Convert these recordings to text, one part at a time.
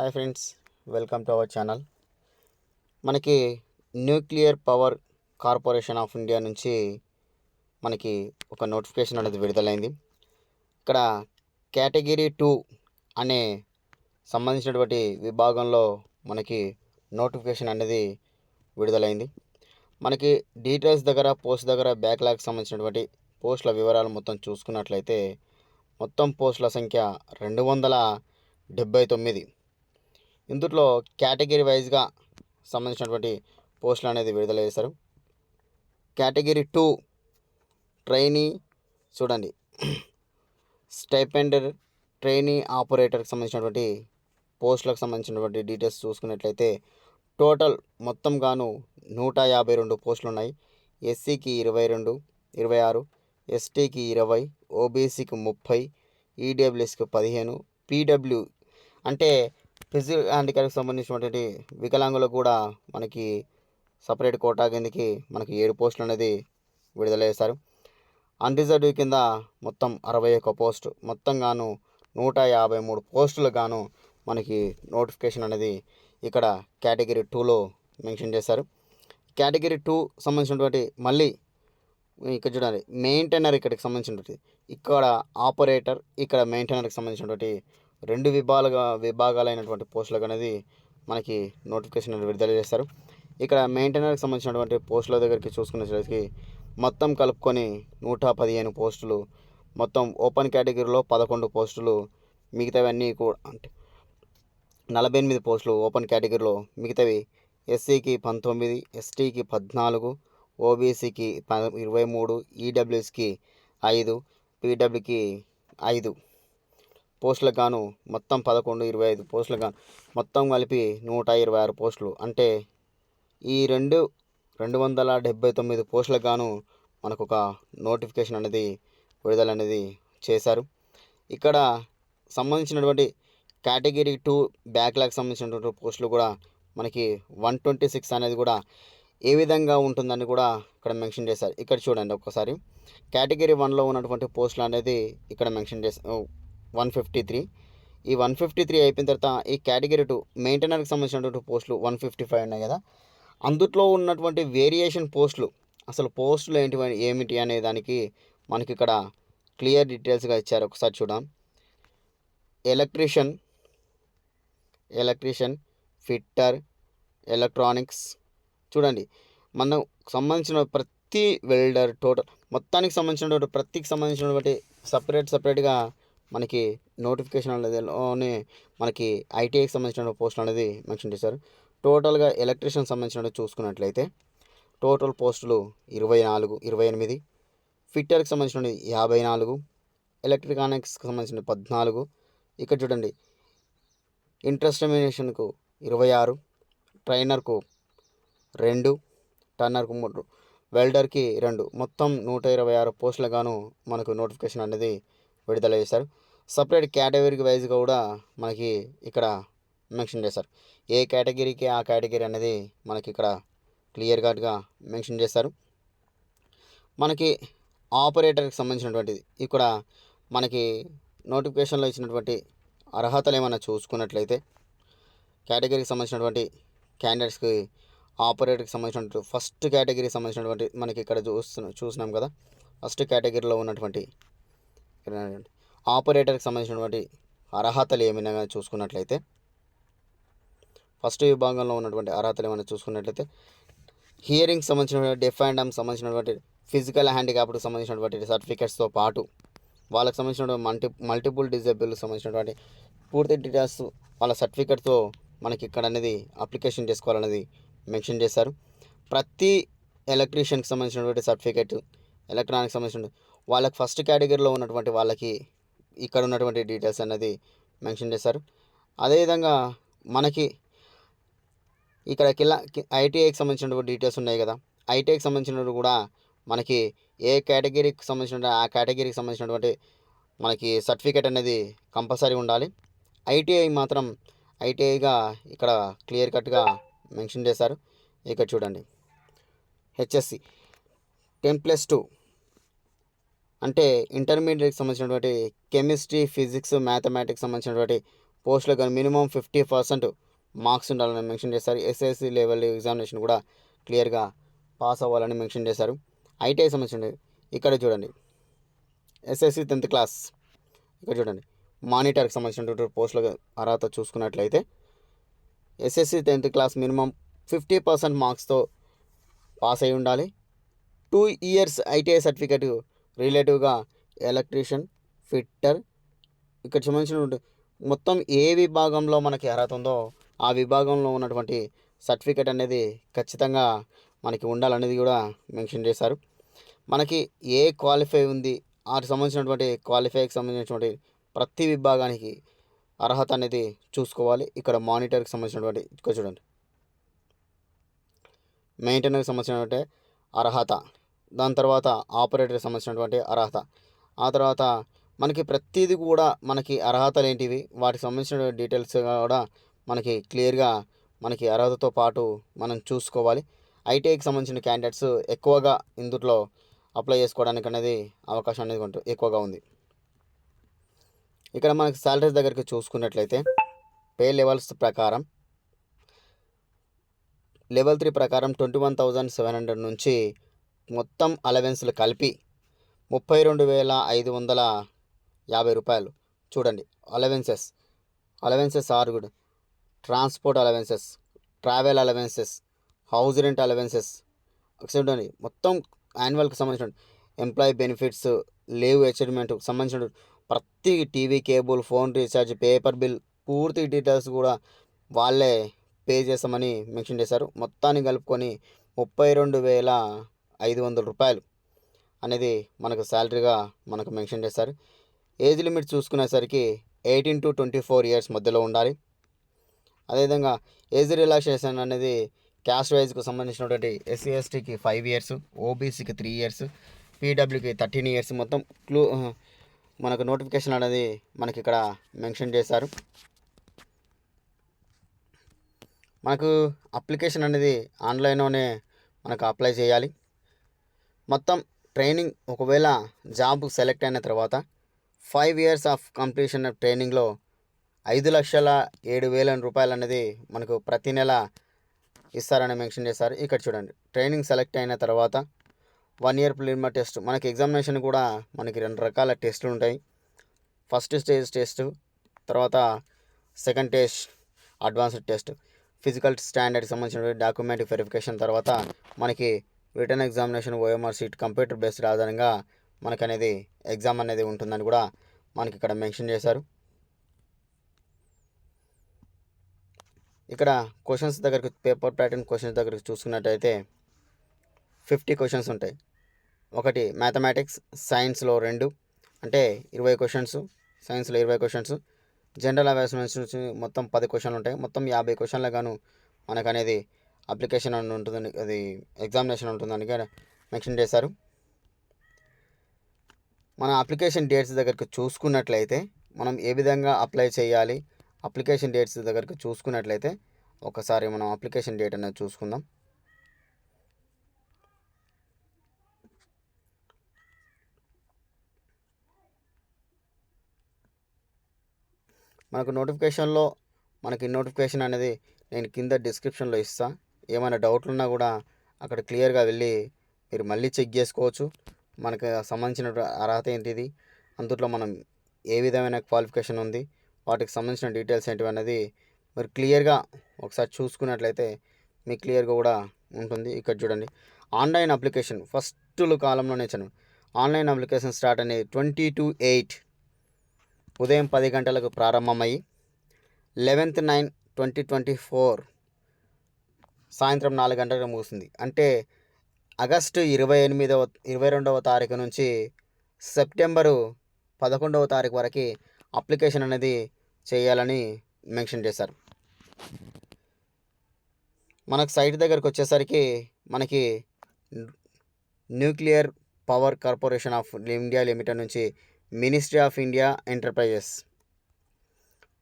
Hi friends welcome to our channel. మనకి nuclear power corporation of India నుంచి మనకి ఒక నోటిఫికేషన్ అనేది విడుదలైంది. ఇక్కడ కేటగిరీ టూ అనే సంబంధించినటువంటి విభాగంలో మనకి నోటిఫికేషన్ అనేది విడుదలైంది. మనకి డీటెయిల్స్ దగ్గర పోస్ట్ దగ్గర బ్యాక్లాగ్ సంబంధించినటువంటి పోస్టుల వివరాలు మొత్తం చూసుకున్నట్లయితే మొత్తం పోస్టుల సంఖ్య రెండు వందల డెబ్బై తొమ్మిది. ఇందులో కేటగిరీ వైజ్గా సంబంధించినటువంటి పోస్టులు అనేది విడుదల చేశారు. కేటగిరీ టూ ట్రైనీ చూడండి. స్టైపెండర్ ట్రైనీ ఆపరేటర్కి సంబంధించినటువంటి పోస్టులకు సంబంధించినటువంటి డీటెయిల్స్ చూసుకున్నట్లయితే టోటల్ మొత్తం గాను నూట యాభై రెండు పోస్టులు ఉన్నాయి ఎస్సీకి ఇరవై రెండు ఇరవై ఆరు ఎస్టీకి ఇరవై ఓబీసీకి ముప్పై ఈడబ్ల్యూఎస్కి పదిహేను పీడబ్ల్యూ అంటే ఫిజికల్ హ్యాండిక్యాప్కి సంబంధించినటువంటి వికలాంగులకు కూడా మనకి సపరేట్ కోటా కిందకి మనకి ఏడు పోస్టులు అనేది విడుదల చేశారు. అన్రిజర్వ్డ్ కింద మొత్తం అరవై ఒక్క పోస్ట్ మొత్తం గాను నూట యాభై మూడు పోస్టులు గాను మనకి నోటిఫికేషన్ అనేది ఇక్కడ కేటగిరీ టూలో మెన్షన్ చేశారు. కేటగిరీ టూ సంబంధించినటువంటి మళ్ళీ ఇక్కడ చూడాలి మెయింటైనర్ ఇక్కడికి సంబంధించినటువంటి ఇక్కడ ఆపరేటర్ ఇక్కడ మెయింటైనర్కి సంబంధించినటువంటి రెండు విభాగాలుగా విభాగాలైనటువంటి పోస్టులకు అనేది మనకి నోటిఫికేషన్ అనేది విడుదల చేస్తారు. ఇక్కడ మెయింటైనర్కి సంబంధించినటువంటి పోస్టుల దగ్గరికి చూసుకునేసరికి మొత్తం కలుపుకొని నూట పదిహేను పోస్టులు మొత్తం ఓపెన్ కేటగిరీలో పదకొండు పోస్టులు మిగతావన్నీ కూడా అంటే నలభై ఎనిమిది పోస్టులు ఓపెన్ కేటగిరీలో మిగతావి ఎస్సీకి పంతొమ్మిది ఎస్టీకి పద్నాలుగు ఓబీసీకి ఇరవై మూడు ఈడబ్ల్యూఎస్కి ఐదు పీడబ్ల్యూకి ఐదు. పోస్టులకు గాను మొత్తం పదకొండు ఇరవై ఐదు పోస్టులకు గాను మొత్తం కలిపి నూట ఇరవై ఆరు పోస్టులు. అంటే ఈ రెండు రెండు వందల డెబ్బై తొమ్మిది పోస్టులకు గాను మనకు ఒక నోటిఫికేషన్ అనేది విడుదల అనేది చేశారు. ఇక్కడ సంబంధించినటువంటి కేటగిరీ టూ బ్యాక్లాగ్ సంబంధించినటువంటి పోస్టులు కూడా మనకి వన్ ట్వంటీ సిక్స్ అనేది కూడా ఏ విధంగా ఉంటుందని కూడా ఇక్కడ మెన్షన్ చేశారు. ఇక్కడ చూడండి ఒక్కసారి. కేటగిరీ వన్లో ఉన్నటువంటి పోస్టులు అనేది ఇక్కడ మెన్షన్ చేసి వన్ ఫిఫ్టీ త్రీ. ఈ వన్ ఫిఫ్టీ త్రీ అయిపోయిన తర్వాత ఈ కేటగిరీ టూ మెయింటైనర్కి సంబంధించినటువంటి పోస్టులు వన్ ఫిఫ్టీ ఫైవ్ ఉన్నాయి కదా. అందుట్లో ఉన్నటువంటి వేరియేషన్ పోస్టులు అసలు పోస్టులు ఏంటి ఏమిటి అనే దానికి మనకి ఇక్కడ క్లియర్ డీటెయిల్స్గా ఇచ్చారు. ఒకసారి చూద్దాం. ఎలక్ట్రీషియన్ ఎలక్ట్రీషియన్ ఫిట్టర్ ఎలక్ట్రానిక్స్ చూడండి. మనం సంబంధించిన ప్రతి వెల్డర్ టోటల్ మొత్తానికి సంబంధించినటువంటి ప్రతికి సంబంధించినటువంటి సపరేట్ సపరేట్గా మనకి నోటిఫికేషన్ అనేదిలోనే మనకి ఐటీఐకి సంబంధించిన పోస్టులు అనేది మెన్షన్ చేశారు. టోటల్గా ఎలక్ట్రీషియన్ సంబంధించిన చూసుకున్నట్లయితే టోటల్ పోస్టులు ఇరవై నాలుగు ఇరవై ఎనిమిది ఫిట్టర్కి సంబంధించిన యాభై నాలుగు ఎలక్ట్రికానిక్స్కి సంబంధించిన పద్నాలుగు. ఇక్కడ చూడండి ఇంట్రస్టమినేషన్కు ఇరవై ఆరు ట్రైనర్కు రెండు టర్నర్కు మూడు వెల్డర్కి రెండు. మొత్తం నూట ఇరవై ఆరు పోస్టులుగాను మనకు నోటిఫికేషన్ అనేది విడుదల చేశారు. సపరేట్ కేటగిరీకి వైజ్గా కూడా మనకి ఇక్కడ మెన్షన్ చేశారు. ఏ కేటగిరీకి ఆ కేటగిరీ అనేది మనకి ఇక్కడ క్లియర్ కట్గా మెన్షన్ చేశారు. మనకి ఆపరేటర్కి సంబంధించినటువంటిది. ఇక్కడ మనకి నోటిఫికేషన్లో ఇచ్చినటువంటి అర్హతలు ఏమైనా చూసుకున్నట్లయితే కేటగిరీకి సంబంధించినటువంటి క్యాండిడేట్స్కి ఆపరేటర్కి సంబంధించినటువంటి ఫస్ట్ కేటగిరీకి సంబంధించినటువంటి మనకి ఇక్కడ చూస్తున్నాం చూసినాం కదా. ఫస్ట్ కేటగిరీలో ఉన్నటువంటి ఆపరేటర్కి సంబంధించినటువంటి అర్హతలు ఏమైనా చూసుకున్నట్లయితే ఫస్ట్ విభాగంలో ఉన్నటువంటి అర్హతలు ఏమైనా చూసుకున్నట్లయితే హియరింగ్ సంబంధించినటువంటి డెఫ్ అండ్ డమ్ సంబంధించినటువంటి ఫిజికల్ హ్యాండిక్యాప్కి సంబంధించినటువంటి సర్టిఫికెట్స్తో పాటు వాళ్ళకి సంబంధించినటువంటి మల్టీ మల్టిపుల్ డిజేబుల్కి సంబంధించినటువంటి పూర్తి డీటెయిల్స్ వాళ్ళ సర్టిఫికెట్తో మనకి ఇక్కడ అనేది అప్లికేషన్ చేసుకోవాలనేది మెన్షన్ చేశారు. ప్రతి ఎలక్ట్రీషియన్కి సంబంధించినటువంటి సర్టిఫికెట్ ఎలక్ట్రానిక్ సంబంధించిన వాళ్ళకి ఫస్ట్ కేటగిరీలో ఉన్నటువంటి వాళ్ళకి ఇక్కడ ఉన్నటువంటి డీటెయిల్స్ అనేది మెన్షన్ చేశారు. అదేవిధంగా మనకి ఇక్కడ కిలా ఐటీఐకి సంబంధించినటువంటి డీటెయిల్స్ ఉన్నాయి కదా. ఐటీఐకి సంబంధించినటువంటి కూడా మనకి ఏ కేటగిరీకి సంబంధించిన ఆ కేటగిరీకి సంబంధించినటువంటి మనకి సర్టిఫికేట్ అనేది కంపల్సరీ ఉండాలి. ఐటీఐ మాత్రం ఐటీఐగా ఇక్కడ క్లియర్ కట్గా మెన్షన్ చేశారు. ఇక్కడ చూడండి. హెచ్ఎస్సి టెన్ ప్లస్ టూ అంటే ఇంటర్మీడియట్కి సంబంధించినటువంటి కెమిస్ట్రీ ఫిజిక్స్ మ్యాథమెటిక్స్ సంబంధించినటువంటి పోస్టులో కానీ మినిమం ఫిఫ్టీ పర్సెంట్ మార్క్స్ ఉండాలని మెన్షన్ చేశారు. ఎస్ఎస్సి లెవెల్ ఎగ్జామినేషన్ కూడా క్లియర్గా పాస్ అవ్వాలని మెన్షన్ చేశారు. ఐటీఐ సంబంధించిన ఇక్కడ చూడండి. ఎస్ఎస్సి టెన్త్ క్లాస్ ఇక్కడ చూడండి. మానిటర్కి సంబంధించినటువంటి పోస్టుల అర్హత చూసుకున్నట్లయితే SSC tenth class minimum fifty percent మార్క్స్తో pass అయి ఉండాలి. టూ ఇయర్స్ ఐటీఐ సర్టిఫికేట్ రిలేటివ్గా ఎలక్ట్రీషియన్ ఫిట్టర్ ఇక్కడ సంబంధించినటువంటి మొత్తం ఏ విభాగంలో మనకి అర్హత ఉందో ఆ విభాగంలో ఉన్నటువంటి సర్టిఫికేట్ అనేది ఖచ్చితంగా మనకి ఉండాలనేది కూడా మెన్షన్ చేశారు. మనకి ఏ క్వాలిఫై ఉంది వాటికి సంబంధించినటువంటి క్వాలిఫైకి సంబంధించినటువంటి ప్రతి విభాగానికి అర్హత అనేది చూసుకోవాలి. ఇక్కడ మానిటర్కి సంబంధించినటువంటి ఇక్కడ చూడండి. మెయింటెనర్కి సంబంధించినటువంటి అర్హత. దాని తర్వాత ఆపరేటర్కి సంబంధించినటువంటి అర్హత. ఆ తర్వాత మనకి ప్రతిదీ కూడా మనకి అర్హతలు ఏంటివి వాటికి సంబంధించిన డీటెయిల్స్ కూడా మనకి క్లియర్గా మనకి అర్హతతో పాటు మనం చూసుకోవాలి. ఐటీఐకి సంబంధించిన క్యాండిడేట్స్ ఎక్కువగా ఇందులో అప్లై చేసుకోవడానికి అనేది అవకాశం అనేది ఉంటుంది ఎక్కువగా ఉంది. ఇక్కడ మనకి శాలరీస్ దగ్గరికి చూసుకున్నట్లయితే పే లెవెల్స్ ప్రకారం లెవెల్ త్రీ ప్రకారం twenty one thousand seven hundred నుంచి మొత్తం అలవెన్స్లు కలిపి ముప్పై రెండు వేల ఐదు వందల యాభై రూపాయలు. చూడండి allowances allowances are good transport allowances travel allowances house rent allowances చూడండి మొత్తం యాన్యువల్కి సంబంధించిన ఎంప్లాయీ బెనిఫిట్స్ లీవ్ అచీవ్మెంట్కి సంబంధించిన ప్రతి TV cable phone recharge paper bill పూర్తి డీటెయిల్స్ కూడా వాళ్ళే పే చేస్తామని మెన్షన్ చేశారు. మొత్తాన్ని కలుపుకొని ముప్పై రెండు వేల ఐదు వందల రూపాయలు అనేది మనకు శాలరీగా మనకు మెన్షన్ చేస్తారు age limit చూసుకునేసరికి eighteen to twenty four years మధ్యలో ఉండాలి. అదేవిధంగా ఏజ్ రిలాక్సేషన్ అనేది క్యాస్ట్ వైజ్కు సంబంధించినటువంటి ఎస్సీ ఎస్టీకి ఫైవ్ ఇయర్స్ ఓబీసీకి త్రీ ఇయర్స్ పీడబ్ల్యూకి థర్టీన్ ఇయర్స్ మొత్తం క్లూ మనకు నోటిఫికేషన్ అనేది మనకి ఇక్కడ మెన్షన్ చేశారు. మనకు అప్లికేషన్ అనేది ఆన్లైన్లోనే మనకు అప్లై చేయాలి. మొత్తం ట్రైనింగ్ ఒకవేళ జాబ్ సెలెక్ట్ అయిన తర్వాత five years of completion of ట్రైనింగ్లో ఐదు లక్షల ఏడు వేల రూపాయలు అనేది మనకు ప్రతి నెల ఇస్తారని మెన్షన్ చేశారు. ఇక్కడ చూడండి. ట్రైనింగ్ సెలెక్ట్ అయిన తర్వాత వన్ ఇయర్ ప్రిలిమినరీ టెస్ట్. మనకి ఎగ్జామినేషన్ కూడా మనకి రెండు రకాల టెస్టులు ఉంటాయి. ఫస్ట్ స్టేజ్ టెస్ట్ తర్వాత second test advanced test. Physical స్టాండర్డ్కి సంబంధించిన డాక్యుమెంట్ వెరిఫికేషన్ తర్వాత మనకి return examination OMR sheet computer based ఆధారంగా మనకు అనేది ఎగ్జామ్ అనేది ఉంటుందని కూడా మనకి ఇక్కడ మెన్షన్ చేశారు. ఇక్కడ క్వశ్చన్స్ దగ్గరకు పేపర్ ప్యాటర్న్ క్వశ్చన్స్ దగ్గరకు చూసుకున్నట్టయితే ఫిఫ్టీ క్వశ్చన్స్ ఉంటాయి. ఒకటి మ్యాథమెటిక్స్ సైన్స్లో రెండు అంటే ఇరవై క్వశ్చన్స్ సైన్స్లో ఇరవై క్వశ్చన్స్ జనరల్ అవేర్నెస్ నుంచి మొత్తం పది క్వశ్చన్లు ఉంటాయి. మొత్తం యాభై క్వశ్చన్లు గాను మనకు అనేది అప్లికేషన్ అని ఉంటుందని అది ఎగ్జామినేషన్ ఉంటుందని మెన్షన్ చేశారు. మన అప్లికేషన్ డేట్స్ దగ్గరకు చూసుకున్నట్లయితే మనం ఏ విధంగా అప్లై చేయాలి అప్లికేషన్ డేట్స్ దగ్గరకు చూసుకున్నట్లయితే ఒకసారి మనం అప్లికేషన్ డేట్ అనేది చూసుకుందాం. మనకు నోటిఫికేషన్లో మనకి నోటిఫికేషన్ అనేది నేను కింద డిస్క్రిప్షన్లో ఇస్తాను ఏమైనా డౌట్లు ఉన్నా కూడా అక్కడ క్లియర్గా వెళ్ళి మీరు మళ్ళీ చెక్ చేసుకోవచ్చు. మనకు సంబంధించిన అర్హత ఏంటిది అందులో మనం ఏ విధమైన క్వాలిఫికేషన్ ఉంది? వాటికి సంబంధించిన డీటెయిల్స్ ఏంటివి అనేది మీరు క్లియర్గా ఒకసారి చూసుకున్నట్లయితే మీకు క్లియర్గా కూడా ఉంటుంది. ఇక్కడ చూడండి. ఆన్లైన్ అప్లికేషన్ ఫస్ట్ కాలంలోనే చను. ఆన్లైన్ అప్లికేషన్ స్టార్ట్ అనేది ట్వంటీ టు ఎయిట్ ఉదయం పది గంటలకు ప్రారంభమై eleventh nine twenty twenty four సాయంత్రం నాలుగు గంటలకు ముగుస్తుంది. అంటే ఆగస్టు ఇరవై ఎనిమిదవ ఇరవై రెండవ తారీఖు నుంచి సెప్టెంబరు పదకొండవ తారీఖు వరకు అప్లికేషన్ అనేది చేయాలని మెన్షన్ చేశారు. మనకు సైట్ దగ్గరకు వచ్చేసరికి మనకి nuclear power corporation of India limited నుంచి ministry of India enterprises.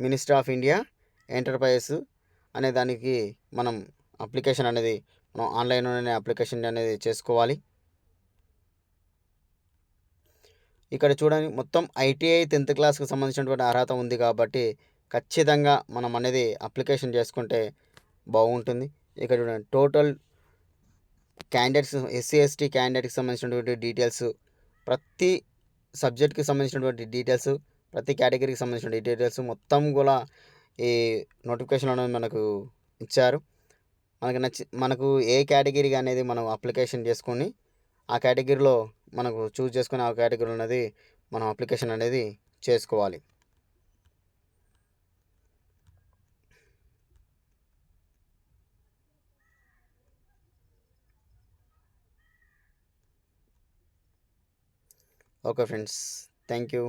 Ministry of India enterprises అనే దానికి మనం అప్లికేషన్ అనేది మనం ఆన్లైన్లోనే అప్లికేషన్ అనేది చేసుకోవాలి. ఇక్కడ చూడండి మొత్తం ఐటీఐ టెన్త్ క్లాస్కి సంబంధించినటువంటి అర్హత ఉంది కాబట్టి ఖచ్చితంగా మనం అనేది అప్లికేషన్ చేసుకుంటే బాగుంటుంది. ఇక్కడ చూడండి టోటల్ క్యాండిడేట్స్ ఎస్సీ ఎస్టీ క్యాండిడేట్కి సంబంధించినటువంటి డీటెయిల్స్ ప్రతి సబ్జెక్ట్కి సంబంధించినటువంటి డీటెయిల్స్ ప్రతి కేటగిరీకి సంబంధించిన డీటెయిల్స్ మొత్తం కూడా ఈ నోటిఫికేషన్ అనేది మనకు ఇచ్చారు. మనకు నచ్చి మనకు ఏ కేటగిరీ అనేది మనం అప్లికేషన్ చేసుకొని ఆ కేటగిరీలో మనకు చూస్ చేసుకుని ఆ కేటగిరీ అనేది మనం అప్లికేషన్ అనేది చేసుకోవాలి. Okay friends thank you.